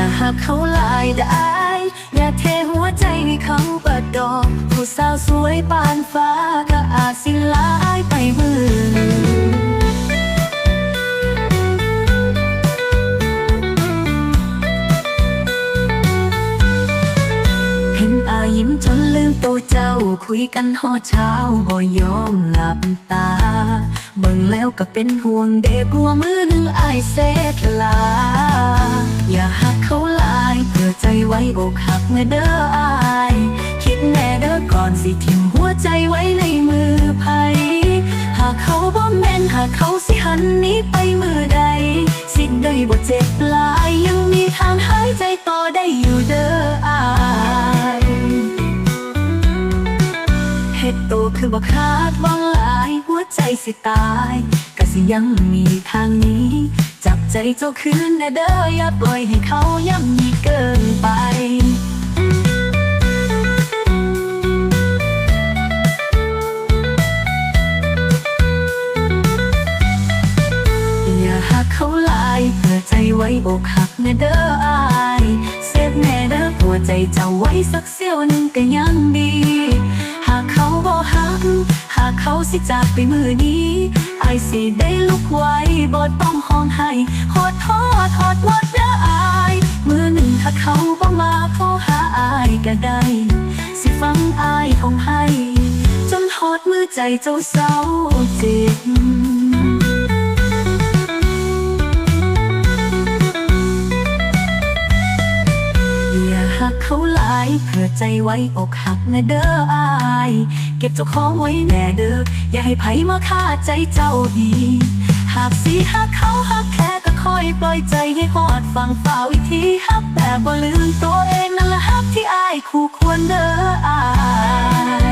กเขาลายได้ อย่าเทหัวใจให้เขาเปิดดอกผู้สาวสวยปานฟ้าก็อาจสิลายไปมือเห็นอายิ้มจนลืมตัวเจ้าคุยกันหอเช้าบ่ยอมหลับตา เบิ่งแล้วก็เป็นห่วงเด็กกลัวมือหนึ่งอายเสร็จลา อย่าหักเขาลายเพื่อใจไว้อกหักเมื่อเด้ออาย คิดแน่เด้อก่อนสิทิมหัวใจไว้ในมือไผหากเขาบ่แม่นหากเขาสิหันนี้ไปมือใด สิได้บ่เจ็บลายยังมีทางหายใจต่อได้อยู่เด้ออายเฮ็ดโตคือบ่คาดหวังลา ใจสิตายก็สิยังมีทางนี้ จับใจเจ้าคืนนะเด้ออย่าปล่อยให้เขาย่ำยีเกินไปอย่าหักเขาลายเพื่อใจไว้อกหักนะเด้ออาย เสพแน่เด้อหัวใจเจ้าไว้สักเสี้ยวหนึ่งก็ยังดี เขาสิจากไปมือนี้ไอสิได้ลุกไหวบ่ต้องห้องให้หอดทอดหอดวดเด้ออาย มือหนึ่งถ้าเขาบ่มาขอหาอายก็ได้ สิฟังอายคงให้ จนหอดมือใจเจ้าเศร้าเจ็บ หักเขาหลายเพื่อใจไว้อกหักนะเด้ออาย เก็บเจ้าของไว้แน่เด้ออย่าให้ไผมาฆ่าใจเจ้าดีหากสีหักเขาหักแค่ก็คอยปล่อยใจให้หอดฟังเปล่าอีกทีหักแต่บ่ลืมตัวเองนั่นละหักที่อายคู่ควรเด้ออาย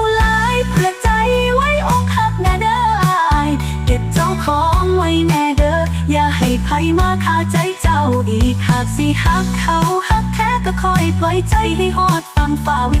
ให้ไผมาขาใจเจ้าอีกหากสิหักเขาหักแท้ก็คอยปล่อยใจให้หอดฟังฝ่าวิธีหักแบบบ่ลืมตัว